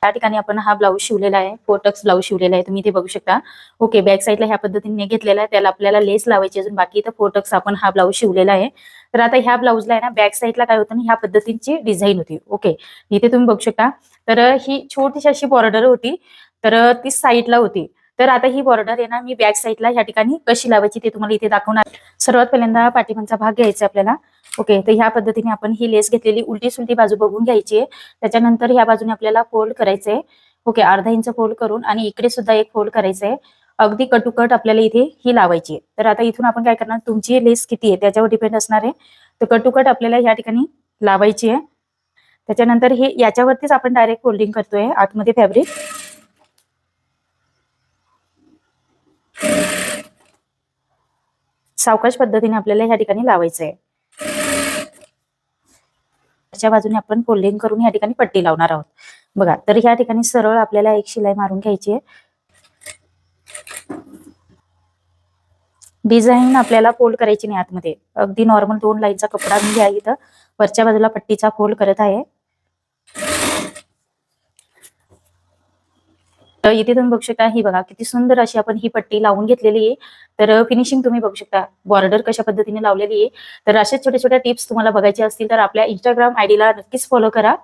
त्या ठिकाणी आपण हा ब्लाऊज शिवलेला आहे. फोटक्स ब्लाऊज शिवलेला आहे. तुम्ही इथे बघू शकता. ओके बॅक साईडला ह्या पद्धतीने घेतलेला आहे. त्याला आपल्याला लेस लावायची अजून बाकी इथं फोटक्स आपण हा ब्लाऊज शिवलेला आहे. तर आता ह्या ब्लाऊजला आहे ना बॅक साईडला काय होतं ना ह्या पद्धतीची डिझाईन होती. ओके इथे तुम्ही बघू शकता. तर ही छोटीशी अशी बॉर्डर होती. तर ती साईडला होती. तर आता ही बॉर्डर आहे ना मी बॅक साईडला ह्या ठिकाणी कशी लावायची ते तुम्हाला इथे दाखवणार. सर्वात पहिल्यांदा पाठीमागचा भाग घ्यायचा आपल्याला. ओके तर ह्या पद्धतीने आपण ही लेस घेतलेली उलटी सुलटी बाजू बघून घ्यायची आहे. त्याच्यानंतर ह्या बाजूने आपल्याला फोल्ड करायचंय. ओके अर्धा इंच फोल्ड करून आणि इकडे सुद्धा एक फोल्ड करायचंय. अगदी कटुकट आपल्याला इथे ही लावायची आहे. तर आता इथून आपण काय करणार तुमची लेस किती आहे त्याच्यावर डिपेंड असणार आहे. तर कटुकट आपल्याला या ठिकाणी लावायची आहे. त्याच्यानंतर हे याच्यावरतीच आपण डायरेक्ट फोल्डिंग करतोय आतमध्ये फॅब्रिक सावकाश पद्धतीने आपल्याला ह्या ठिकाणी लावायचं आहे त्याच्या बाजूने आपण फोल्डिंग करून या ठिकाणी पट्टी लावणार आहोत. बघा तर ह्या ठिकाणी सरळ आपल्याला एक शिलाई मारून घ्यायची आहे. डिझाईन आपल्याला फोल्ड करायची नाही आतमध्ये. अगदी नॉर्मल दोन लाईनचा कपडा मी घ्या इथं वरच्या बाजूला पट्टीचा फोल्ड करत आहे. तर इथे तुम्ही बघू शकता ही बघा किती सुंदर अशी आपण ही पट्टी लावून घेतलेली आहे. तर फिनिशिंग तुम्ही बघू शकता बॉर्डर कशा पद्धतीने लावलेली आहे. तर अशा छोट्या छोट्या टिप्स तुम्हाला बघायच्या असतील तर आपल्या इंस्टाग्राम आयडीला नक्कीच फॉलो करा.